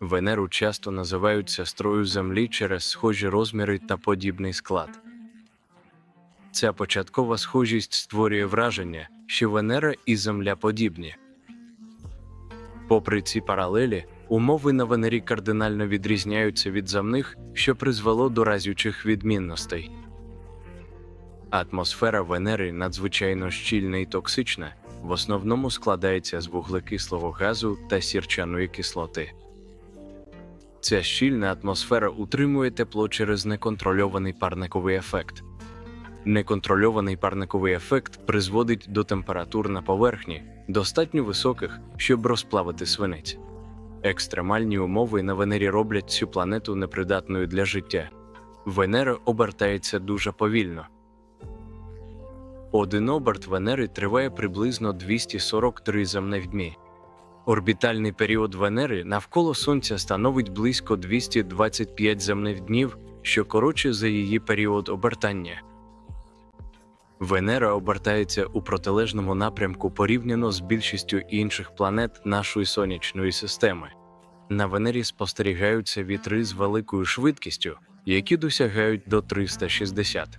Венеру часто називають сестрою Землі через схожі розміри та подібний склад. Ця початкова схожість створює враження, що Венера і Земля подібні. Попри ці паралелі, умови на Венері кардинально відрізняються від земних, що призвело до разючих відмінностей. Атмосфера Венери надзвичайно щільна і токсична, в основному складається з вуглекислого газу та сірчаної кислоти. Ця щільна атмосфера утримує тепло через неконтрольований парниковий ефект. Неконтрольований парниковий ефект призводить до температур на поверхні, достатньо високих, щоб розплавити свинець. Екстремальні умови на Венері роблять цю планету непридатною для життя. Венера обертається дуже повільно. Один оберт Венери триває приблизно 243 земних дні. Орбітальний період Венери навколо Сонця становить близько 225 земних днів, що коротше за її період обертання. Венера обертається у протилежному напрямку порівняно з більшістю інших планет нашої сонячної системи. На Венері спостерігаються вітри з великою швидкістю, які досягають до 360